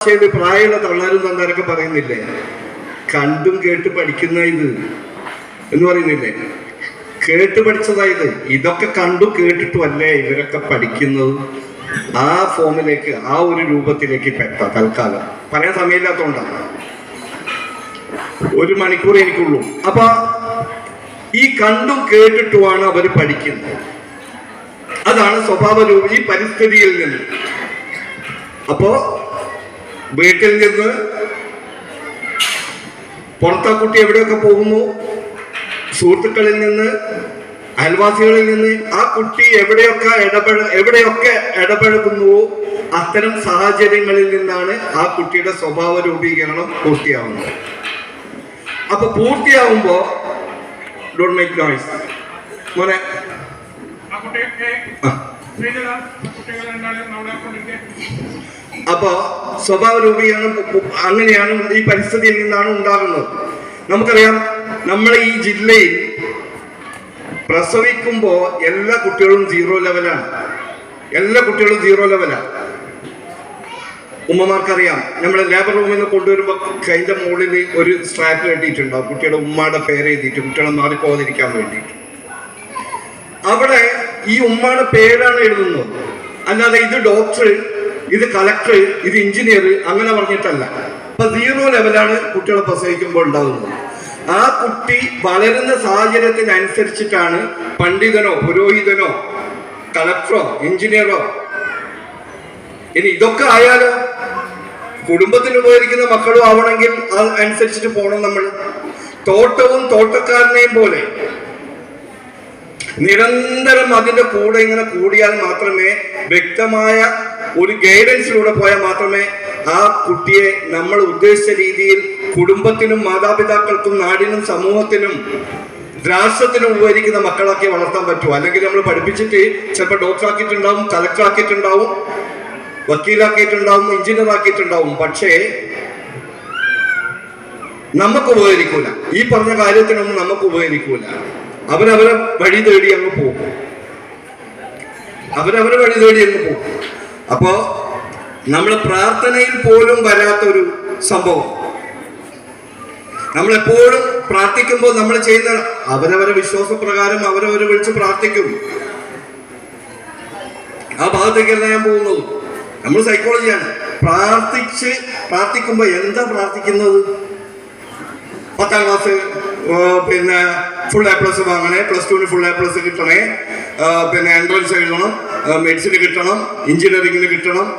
ഭാഷയിൽ പ്രായമുള്ള തള്ളാരും തന്നാരൊക്കെ പറയുന്നില്ലേ? കണ്ടും കേട്ട് പഠിക്കുന്ന ഇത് എന്ന് പറയുന്നില്ലേ? കേട്ട് പഠിച്ചതായത് ഇതൊക്കെ കണ്ടു കേട്ടിട്ടുമല്ലേ ഇവരൊക്കെ പഠിക്കുന്നത്? ആ ഫോമിലേക്ക് ആ ഒരു രൂപത്തിലേക്ക് പെട്ട തൽക്കാലം. പറയാൻ സമയമില്ലാത്തതുകൊണ്ടാണ് ഒരു മണിക്കൂർ എനിക്കുള്ളൂ. അപ്പൊ ഈ കണ്ടും കേട്ടിട്ടുമാണ് അവർ പഠിക്കുന്നത്. അതാണ് സ്വഭാവ രൂപ ഈ പരിസ്ഥിതിയിൽ നിന്ന്. അപ്പോ വീട്ടിൽ നിന്ന് പുറത്തെ കുട്ടി എവിടെയൊക്കെ പോകുന്നു? സുഹൃത്തുക്കളിൽ നിന്ന് അയൽവാസികളിൽ നിന്ന് ആ കുട്ടി എവിടെയൊക്കെ ഇടപെട എവിടെയൊക്കെ ഇടപഴകുന്നുവോ അത്തരം സാഹചര്യങ്ങളിൽ നിന്നാണ് ആ കുട്ടിയുടെ സ്വഭാവ രൂപീകരണം പൂർത്തിയാവുന്നത്. അപ്പൊ പൂർത്തിയാവുമ്പോ ഡോണ്ട് മേക്ക് നോയ്സ് മോനെ. ആ. അപ്പോ സ്വഭാവ രൂപീകരണം അങ്ങനെയാണ് ഈ പരിസ്ഥിതിയിൽ നിന്നാണ് ഉണ്ടാകുന്നത്. നമുക്കറിയാം നമ്മുടെ ഈ ജില്ലയിൽ പ്രസവിക്കുമ്പോ എല്ലാ കുട്ടികളും സീറോ ലെവലാണ് എല്ലാ കുട്ടികളും സീറോ ലെവലാണ് ഉമ്മമാർക്കറിയാം നമ്മൾ ലേബർ റൂമിൽ നിന്ന് കൊണ്ടുവരുമ്പോൾ കൈന്റെ മുകളിൽ ഒരു സ്ട്രാപ്പ് കെട്ടിയിട്ടുണ്ടാവും. കുട്ടിയുടെ ഉമ്മയുടെ പേര് എഴുതിയിട്ട് കുട്ടികളെ മാറിപ്പോകാതിരിക്കാൻ വേണ്ടിയിട്ട്. അവിടെ ഈ ഉമ്മാണ് പേരാണ് എഴുതുന്നത്. അല്ലാതെ ഇത് ഡോക്ടർ ഇത് കളക്ടർ ഇത് എഞ്ചിനീയർ അങ്ങനെ പറഞ്ഞിട്ടല്ല. അപ്പൊ സീറോ ലെവലാണ് കുട്ടികളെ പ്രസവിക്കുമ്പോൾ ഉണ്ടാകുന്നത് ആ കുട്ടി വളരുന്ന സാഹചര്യത്തിനനുസരിച്ചിട്ടാണ് പണ്ഡിതനോ പുരോഹിതനോ കളക്ടറോ എഞ്ചിനീയറോ ഇനി ഇതൊക്കെ ആയാലോ? കുടുംബത്തിന് ഉപകരിക്കുന്ന മക്കളും ആവണമെങ്കിൽ അത് അനുസരിച്ചിട്ട് പോകണം നമ്മൾ. തോട്ടവും തോട്ടക്കാരനെയും പോലെ. നിരന്തരം അതിന്റെ കൂടെ ഇങ്ങനെ കൂടിയാൽ മാത്രമേ വ്യക്തമായ ഒരു ഗൈഡൻസിലൂടെ പോയാൽ മാത്രമേ ആ കുട്ടിയെ നമ്മൾ ഉദ്ദേശിച്ച രീതിയിൽ കുടുംബത്തിനും മാതാപിതാക്കൾക്കും നാടിനും സമൂഹത്തിനും രാഷ്ട്രത്തിന് ഉപകരിക്കുന്ന മക്കളാക്കി വളർത്താൻ പറ്റൂ. അല്ലെങ്കിൽ നമ്മൾ പഠിപ്പിച്ചിട്ട് ചിലപ്പോൾ ഡോക്ടറാക്കിയിട്ടുണ്ടാവും കലക്ടറാക്കിയിട്ടുണ്ടാവും വക്കീലാക്കിയിട്ടുണ്ടാവും എഞ്ചിനീയർ ആക്കിയിട്ടുണ്ടാവും. പക്ഷേ നമുക്ക് ഉപകരിക്കൂല. ഈ പറഞ്ഞ കാര്യത്തിനൊന്നും നമുക്ക് ഉപകരിക്കൂല. അവരവരെ വഴി തേടി അങ്ങ് പോകും. അവരവരെ വഴി തേടി അങ്ങ് പോകും. അപ്പോ നമ്മൾ പ്രാർത്ഥനയിൽ പോലും വരാത്തൊരു സംഭവം. നമ്മളെപ്പോഴും പ്രാർത്ഥിക്കുമ്പോൾ നമ്മൾ ചെയ്യുന്ന അവരവരെ വിശ്വാസപ്രകാരം അവരവരെ വിളിച്ച് പ്രാർത്ഥിക്കും. ആ ഭാഗത്തേക്കല്ല ഞാൻ പോകുന്നത്. നമ്മൾ സൈക്കോളജിയാണ് പ്രാർത്ഥിച്ച് പ്രാർത്ഥിക്കുമ്പോൾ എന്താ പ്രാർത്ഥിക്കുന്നത്? പത്താം ക്ലാസ് പിന്നെ ഫുൾ എ പ്ലസ് വാങ്ങണേ. പ്ലസ് ടുവിന് ഫുൾ എ പ്ലസ് കിട്ടണേ. പിന്നെ എൻട്രൻസ് എഴുതണം. മെഡിസിന് കിട്ടണം. എഞ്ചിനീയറിംഗിന് കിട്ടണം.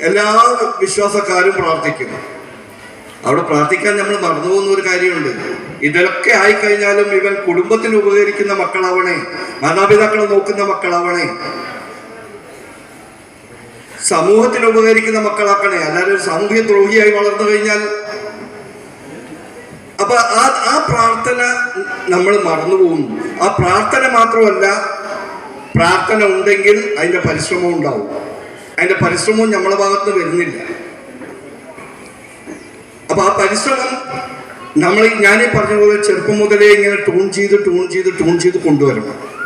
എല്ലാ വിശ്വാസക്കാരും പ്രാർത്ഥിക്കുന്നു. അവിടെ പ്രാർത്ഥിക്കാൻ നമ്മൾ മറന്നു പോകുന്ന ഒരു കാര്യമുണ്ട്. ഇതൊക്കെ ആയിക്കഴിഞ്ഞാലും ഇവൻ കുടുംബത്തിന് ഉപകരിക്കുന്ന മക്കളാവണേ. മാതാപിതാക്കളെ നോക്കുന്ന മക്കളാവണേ. സമൂഹത്തിന് ഉപകരിക്കുന്ന മക്കളാക്കണേ. അല്ലാതെ ഒരു സാമൂഹ്യ ദ്രോഹിയായി വളർന്നു കഴിഞ്ഞാൽ അപ്പൊ ആ പ്രാർത്ഥന നമ്മൾ മറന്നു പോകുന്നു. ആ പ്രാർത്ഥന മാത്രമല്ല പ്രാർത്ഥന ഉണ്ടെങ്കിൽ അതിന്റെ പരിശ്രമം ഉണ്ടാവും. അതിന്റെ പരിശ്രമവും നമ്മളെ ഭാഗത്ത് വരുന്നില്ല. അപ്പൊ ആ പരിശ്രമം നമ്മൾ ഞാനീ പറഞ്ഞ പോലെ ചെറുപ്പം മുതലേ ഇങ്ങനെ ട്യൂൺ ചെയ്ത് ട്യൂൺ ചെയ്ത് ട്യൂൺ ചെയ്ത് കൊണ്ടുവരണം.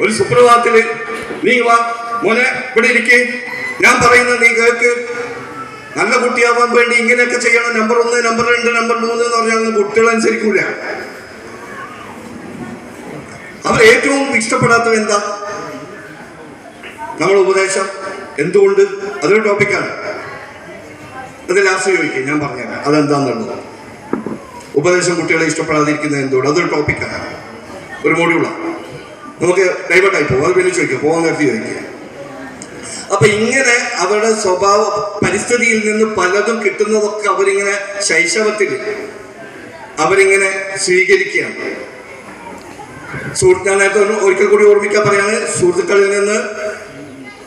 ഒരു സുപ്രഭാതത്തിൽ നീ വാ മോനെ ഇവിടെ ഇരിക്കേ. ഞാൻ പറയുന്നത് നീ കേൾക്ക്. നല്ല കുട്ടിയാവാൻ വേണ്ടി ഇങ്ങനെയൊക്കെ ചെയ്യണം. നമ്പർ ഒന്ന് നമ്പർ രണ്ട് നമ്പർ മൂന്ന് എന്ന് പറഞ്ഞാൽ കുട്ടികൾ അനുസരിക്കൂല. അവർ ഏറ്റവും ഇഷ്ടപ്പെടാത്തത് എന്താ? നമ്മൾ ഉപദേശം എന്തുകൊണ്ട്? അതൊരു ടോപ്പിക്കാണ് അത് ലാസ്റ്റ് ചോദിക്കും. ഞാൻ പറഞ്ഞുതരാം. അതെന്താന്നുള്ളത്? ഉപദേശം കുട്ടികളെ ഇഷ്ടപ്പെടാതിരിക്കുന്നത് എന്തുകൊണ്ട്? അതൊരു ടോപ്പിക്കാണ് ഒരു മോഡ്യൂളാണ് നമുക്ക് ഡൈവേർട്ടായി പോകും അത് പിന്നെ ചോദിക്കാം. പോകാൻ നേരത്തെ ചോദിക്കുക അപ്പൊ ഇങ്ങനെ അവരുടെ സ്വഭാവ പരിസ്ഥിതിയിൽ നിന്ന് പലതും കിട്ടുന്നതൊക്കെ അവരിങ്ങനെ ശൈശവത്തിൽ അവരിങ്ങനെ സ്വീകരിക്കുകയാണ്. സുഹൃത്ത് ഞാൻ നേരത്തെ ഒരിക്കൽ കൂടി ഓർമ്മിക്കാൻ പറയാണ് സുഹൃത്തുക്കളിൽ നിന്ന്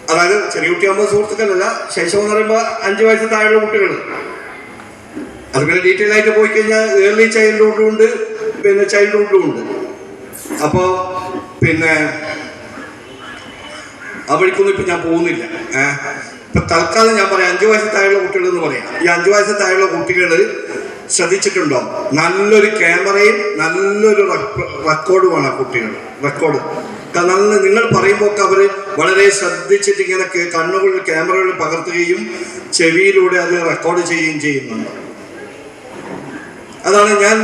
അതായത് ചെറിയ കുട്ടിയാകുമ്പോൾ സുഹൃത്തുക്കളല്ല ശൈശവം എന്ന് പറയുമ്പോൾ അഞ്ച് വയസ്സ് താഴെയുള്ള കുട്ടികൾ. അതുപോലെ ഡീറ്റെയിൽ ആയിട്ട് പോയി കഴിഞ്ഞാൽ ഏർലി ചൈൽഡ്ഹുഡും ഉണ്ട് പിന്നെ ചൈൽഡ്ഹുഡും ഉണ്ട്. അപ്പോൾ പിന്നെ ആ വഴിക്കൊന്നും ഇപ്പൊ ഞാൻ പോകുന്നില്ല. ഏഹ് ഇപ്പൊ തൽക്കാലം ഞാൻ പറയാം. അഞ്ചു വയസ്സ് താഴെയുള്ള കുട്ടികൾ എന്ന് പറയാം. ഈ അഞ്ചു വയസ്സ് താഴെയുള്ള കുട്ടികൾ ശ്രദ്ധിച്ചിട്ടുണ്ടോ? നല്ലൊരു ക്യാമറയും നല്ലൊരു റെക്കോർഡുമാണ് ആ കുട്ടികൾ. റെക്കോർഡ്. നല്ല നിങ്ങൾ പറയുമ്പോൾ അവർ വളരെ ശ്രദ്ധിച്ചിട്ട് ഇങ്ങനെ കണ്ണുകളിൽ ക്യാമറകളിൽ പകർത്തുകയും ചെവിയിലൂടെ അത് റെക്കോർഡ് ചെയ്യുകയും ചെയ്യുന്നുണ്ട്. അതാണ് ഞാൻ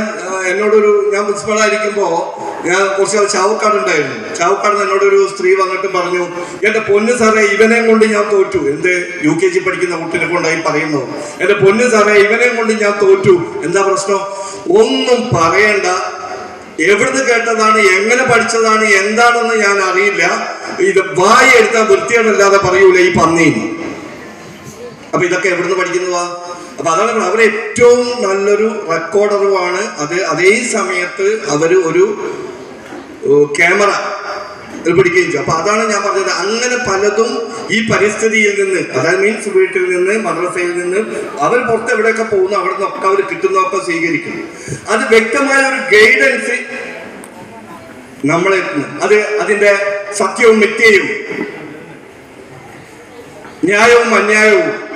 എന്നോടൊരു ഞാൻ പ്രിൻസിപ്പളായിരിക്കുമ്പോൾ ഞാൻ കുറച്ച് നാൾ ചാവക്കാട് ഉണ്ടായിരുന്നു. ചാവക്കാട് എന്നോടൊരു സ്ത്രീ വന്നിട്ട് പറഞ്ഞു എന്റെ പൊന്ന് സാറേ ഇവനെ കൊണ്ട് ഞാൻ തോറ്റു. എന്ത്? യു കെ ജി പഠിക്കുന്ന കുട്ടിനെ കൊണ്ടായി പറയുന്നു. എന്റെ പൊന്ന് സാറേ ഇവനെ കൊണ്ട് ഞാൻ തോറ്റു. എന്താ പ്രശ്നം? ഒന്നും പറയണ്ട. എവിടുന്ന് കേട്ടതാണ്? എങ്ങനെ പഠിച്ചതാണ്? എന്താണെന്ന് ഞാൻ അറിയില്ല. ഇത് വായി എടുത്താൽ വൃത്തിയോടല്ലാതെ പറയൂല ഈ പന്നി അപ്പൊ ഇതൊക്കെ എവിടുന്ന് പഠിക്കുന്നതാ? അപ്പൊ അതാണ്. അവർ ഏറ്റവും നല്ലൊരു റെക്കോർഡറുമാണ് അത് അതേ സമയത്ത് അവർ ഒരു ക്യാമറ പിടിക്കുകയും ചെയ്യും. അപ്പൊ അതാണ് ഞാൻ പറഞ്ഞത്. അങ്ങനെ പലതും ഈ പരിസ്ഥിതിയിൽ നിന്ന് അതായത് മീൻസ് വീട്ടിൽ നിന്ന് മദ്രസയിൽ നിന്ന് അവർ പുറത്ത് എവിടെയൊക്കെ പോകുന്നു അവിടെ നിന്നൊക്കെ അവർ കിട്ടുന്നതൊക്കെ സ്വീകരിക്കുന്നു. അത് വ്യക്തമായ ഒരു ഗൈഡൻസ് നമ്മളെ അത് അതിന്റെ സത്യവും മിഥ്യയും ന്യായവും അന്യായവും